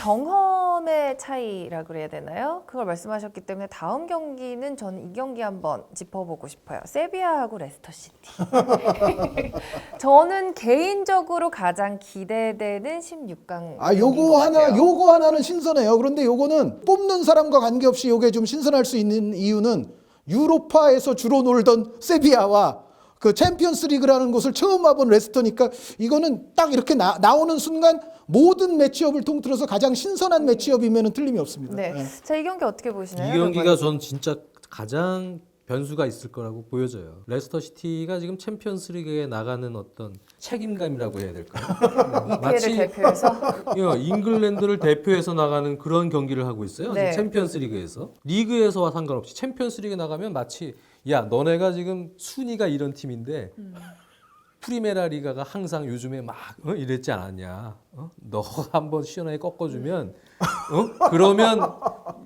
경험의 차이라 그래야 되나요? 그걸 말씀하셨기 때문에 다음 경기는 저는 이 경기 한번 짚어보고 싶어요. 세비야하고 레스터 시티. 저는 개인적으로 가장 기대되는 16강. 아, 요거 하나, 요거 하나는 신선해요. 그런데 요거는 뽑는 사람과 관계없이 요게 좀 신선할 수 있는 이유는 유로파에서 주로 놀던 세비야와 그 챔피언스 리그라는 곳을 처음 와본 레스터니까 이거는 딱 이렇게 나, 나오는 순간 모든 매치업을 통틀어서 가장 신선한 매치업이면 틀림이 없습니다. 네. 예. 자, 이 경기 어떻게 보시나요? 이 경기가 전 진짜 가장 변수가 있을 거라고 보여져요. 레스터 시티가 지금 챔피언스 리그에 나가는 어떤 책임감이라고 해야 될까요? EPL을 대표해서 예, 잉글랜드를 대표해서 나가는 그런 경기를 하고 있어요. 네. 지금 챔피언스 리그에서 리그에서와 상관없이 챔피언스 리그 나가면 마치 야 너네가 지금 순위가 이런 팀인데 프리메라 리가가 항상 요즘에 막 어? 이랬지 않았냐? 어? 너 한번 시원하게 꺾어주면 어? 그러면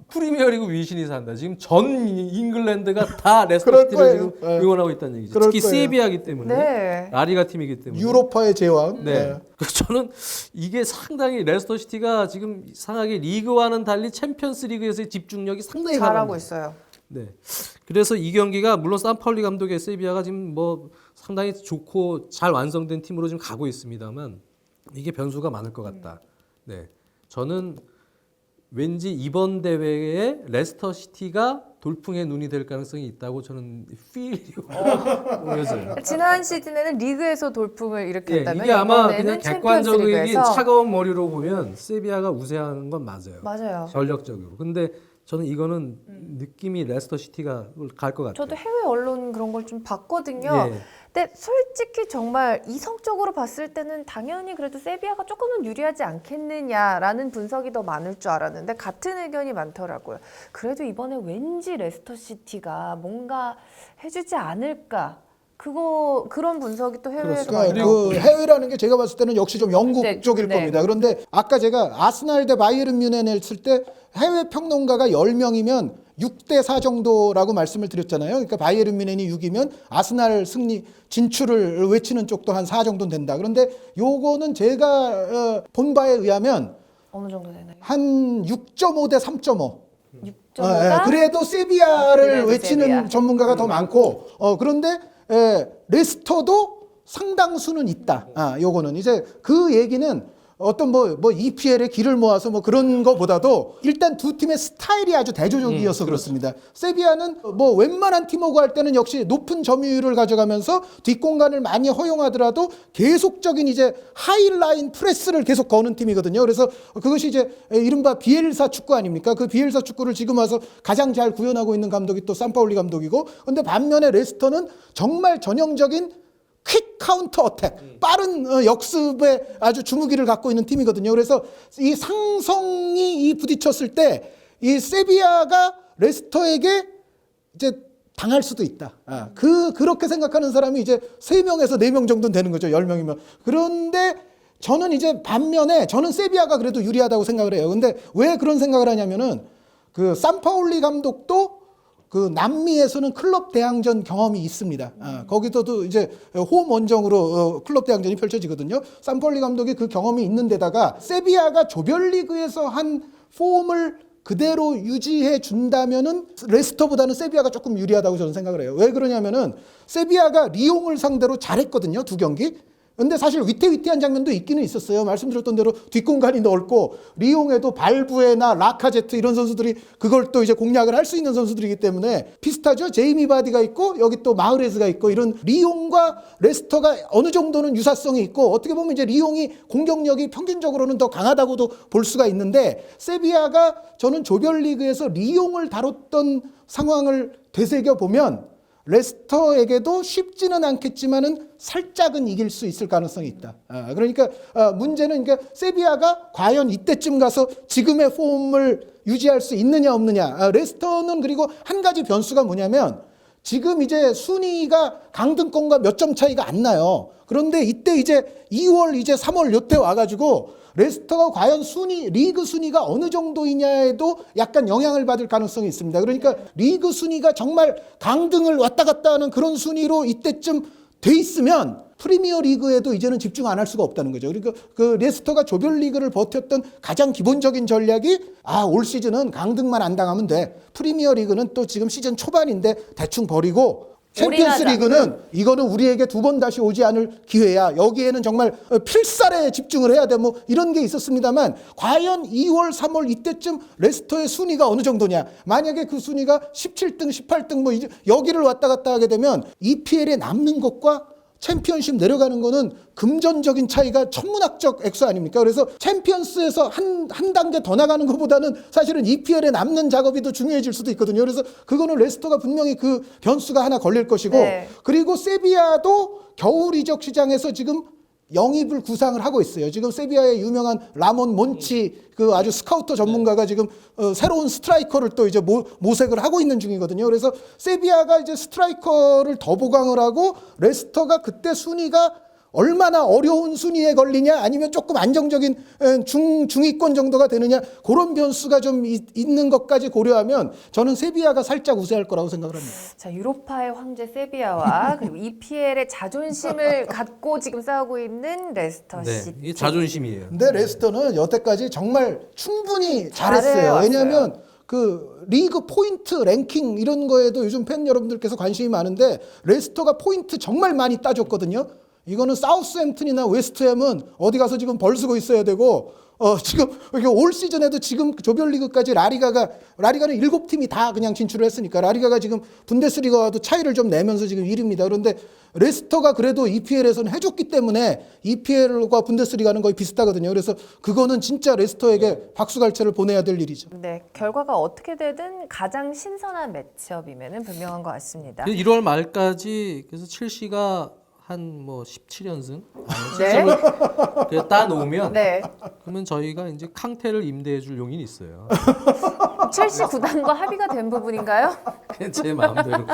프리미어리그 위신이 산다. 지금 전 잉글랜드가 다 레스터 그럴 시티를 거예요. 지금 예. 응원하고 있다는 얘기죠. 특히 거예요. 세비야기 때문에 네. 라리가 팀이기 때문에 유로파의 제왕. 네. 예. 그래서 저는 이게 상당히 레스터 시티가 지금 이상하게 리그와는 달리 챔피언스 리그에서의 집중력이 상당히 잘하고 강합니다. 있어요. 네. 그래서 이 경기가 물론 산파울리 감독의 세비야가 지금 뭐 상당히 좋고 잘 완성된 팀으로 지금 가고 있습니다만 이게 변수가 많을 것 같다. 네. 저는 왠지 이번 대회에 레스터 시티가 돌풍의 눈이 될 가능성이 있다고 저는 필이 보여져요. 지난 시즌에는 리그에서 돌풍을 예, 일으켰다면 이게 아마 그냥 객관적인 차가운 머리로 보면 세비야가 우세하는 건 맞아요. 맞아요. 전력적으로. 근데 저는 이거는 느낌이 레스터 시티가 갈 것 같아요. 저도 해외 언론 그런 걸 좀 봤거든요. 예. 근데 솔직히 정말 이성적으로 봤을 때는 당연히 그래도 세비야가 조금은 유리하지 않겠느냐라는 분석이 더 많을 줄 알았는데 같은 의견이 많더라고요. 그래도 이번에 왠지 레스터 시티가 뭔가 해주지 않을까. 그거 그런 분석이 또 해외에서. 많이 그러니까 나오고 그 해외라는 게 제가 봤을 때는 역시 좀 영국 네, 쪽일 네. 겁니다. 그런데 아까 제가 아스날 대 바이에른 뮌헨 했을 때 해외 평론가가 10명이면 6대 4 정도라고 말씀을 드렸잖아요. 그러니까 바이에른 뮌헨이 6이면 아스날 승리 진출을 외치는 쪽도 한 4 정도는 된다. 그런데 요거는 제가 어, 본 바에 의하면 어느 정도 되나요? 한 6.5 대 3.5. 6.5가 어, 예, 그래도 세비야를 그래도 외치는 세비야. 전문가가 더 많고 어, 그런데 예, 레스터도 상당수는 있다. 아, 요거는 이제 그 얘기는 어떤 뭐, 뭐 EPL에 길을 모아서 뭐 그런 거보다도 일단 두 팀의 스타일이 아주 대조적이어서 그렇습니다. 세비야는 뭐 웬만한 팀하고 할 때는 역시 높은 점유율을 가져가면서 뒷공간을 많이 허용하더라도 계속적인 이제 하이라인 프레스를 계속 거는 팀이거든요. 그래서 그것이 이제 이른바 비엘사 축구 아닙니까? 그 비엘사 축구를 지금 와서 가장 잘 구현하고 있는 감독이 또 산파울리 감독이고 근데 반면에 레스터는 정말 전형적인 퀵 카운터 어택, 빠른 어, 역습에 아주 주무기를 갖고 있는 팀이거든요. 그래서 이 상성이 이 부딪혔을 때 이 세비야가 레스터에게 이제 당할 수도 있다. 아, 그 그렇게 생각하는 사람이 이제 세 명에서 네 명 정도는 되는 거죠. 열 명이면. 그런데 저는 이제 반면에 저는 세비야가 그래도 유리하다고 생각을 해요. 근데 왜 그런 생각을 하냐면은 그 산파울리 감독도 그 남미에서는 클럽 대항전 경험이 있습니다. 아, 거기서도 이제 홈 원정으로 어, 클럽 대항전이 펼쳐지거든요. 산폴리 감독이 그 경험이 있는 데다가 세비야가 조별리그에서 한 폼을 그대로 유지해 준다면은 레스터보다는 세비야가 조금 유리하다고 저는 생각을 해요. 왜 그러냐면은 세비야가 리옹을 상대로 잘했거든요. 두 경기. 근데 사실 위태위태한 장면도 있기는 있었어요. 말씀드렸던 대로 뒷공간이 넓고 리옹에도 발부에나 라카제트 이런 선수들이 그걸 또 이제 공략을 할 수 있는 선수들이기 때문에 비슷하죠. 제이미 바디가 있고 여기 또 마흐레즈가 있고 이런 리옹과 레스터가 어느 정도는 유사성이 있고 어떻게 보면 이제 리옹이 공격력이 평균적으로는 더 강하다고도 볼 수가 있는데 세비야가 저는 조별리그에서 리옹을 다뤘던 상황을 되새겨 보면 레스터에게도 쉽지는 않겠지만은 살짝은 이길 수 있을 가능성이 있다. 아, 그러니까 아, 문제는 그러니까 세비야가 과연 이때쯤 가서 지금의 폼을 유지할 수 있느냐 없느냐. 아, 레스터는 그리고 한 가지 변수가 뭐냐면 지금 이제 순위가 강등권과 몇 점 차이가 안 나요. 그런데 이때 이제 2월 이제 3월 요때 와가지고 레스터가 과연 순위 리그 순위가 어느 정도이냐에도 약간 영향을 받을 가능성이 있습니다. 그러니까 리그 순위가 정말 강등을 왔다 갔다 하는 그런 순위로 이때쯤 돼 있으면 프리미어 리그에도 이제는 집중 안 할 수가 없다는 거죠. 그러니까 그 레스터가 조별 리그를 버텼던 가장 기본적인 전략이 아, 올 시즌은 강등만 안 당하면 돼. 프리미어 리그는 또 지금 시즌 초반인데 대충 버리고 챔피언스. 리그는 이거는 우리에게 두 번 다시 오지 않을 기회야. 여기에는 정말 어, 필살에 집중을 해야 돼. 뭐 이런 게 있었습니다만 과연 2월, 3월 이때쯤 레스터의 순위가 어느 정도냐? 만약에 그 순위가 17등, 18등 뭐 이제 여기를 왔다 갔다 하게 되면 EPL에 남는 것과 챔피언십 내려가는 거는 금전적인 차이가 천문학적 액수 아닙니까? 그래서 챔피언스에서 한, 한 단계 더 나가는 것보다는 사실은 EPL에 남는 작업이 더 중요해질 수도 있거든요. 그래서 그거는 레스터가 분명히 그 변수가 하나 걸릴 것이고 네. 그리고 세비야도 겨울 이적 시장에서 지금 영입을 구상을 하고 있어요. 지금 세비야의 유명한 라몬 몬치 그 아주 스카우터 전문가가 지금 어, 새로운 스트라이커를 또 이제 모, 모색을 하고 있는 중이거든요. 그래서 세비야가 이제 스트라이커를 더 보강을 하고 레스터가 그때 순위가 얼마나 어려운 순위에 걸리냐 아니면 조금 안정적인 에, 중 중위권 정도가 되느냐 그런 변수가 좀 있, 있는 것까지 고려하면 저는 세비야가 살짝 우세할 거라고 생각을 합니다. 자, 유로파의 황제 세비야와 그리고 EPL의 자존심을 갖고 지금 싸우고 있는 레스터 네, 시티. 이게 자존심이에요. 근데 레스터는 여태까지 정말 충분히 잘했어요. 왜냐하면 그 리그 포인트 랭킹 이런 거에도 요즘 팬 여러분들께서 관심이 많은데 레스터가 포인트 정말 많이 따줬거든요. 이거는 사우스햄튼이나 웨스트햄은 어디 가서 지금 벌 쓰고 있어야 되고 어 지금 이게 올 시즌에도 지금 조별리그까지 라리가가 라리가는 일곱 팀이 다 그냥 진출을 했으니까 라리가가 지금 분데스리가와도 차이를 좀 내면서 지금 1위입니다. 그런데 레스터가 그래도 EPL에서는 해줬기 때문에 EPL과 분데스리가는 거의 비슷하거든요. 그래서 그거는 진짜 레스터에게 박수갈채를 보내야 될 일이죠. 네, 결과가 어떻게 되든 가장 신선한 매치업이면은 분명한 것 같습니다. 1월 말까지 그래서 첼시가 한 뭐 17연승 네. 을 따놓으면 네. 그러면 저희가 이제 캉테를 임대해 줄 용인이 있어요. 첼시 구단과 합의가 된 부분인가요? 제 마음대로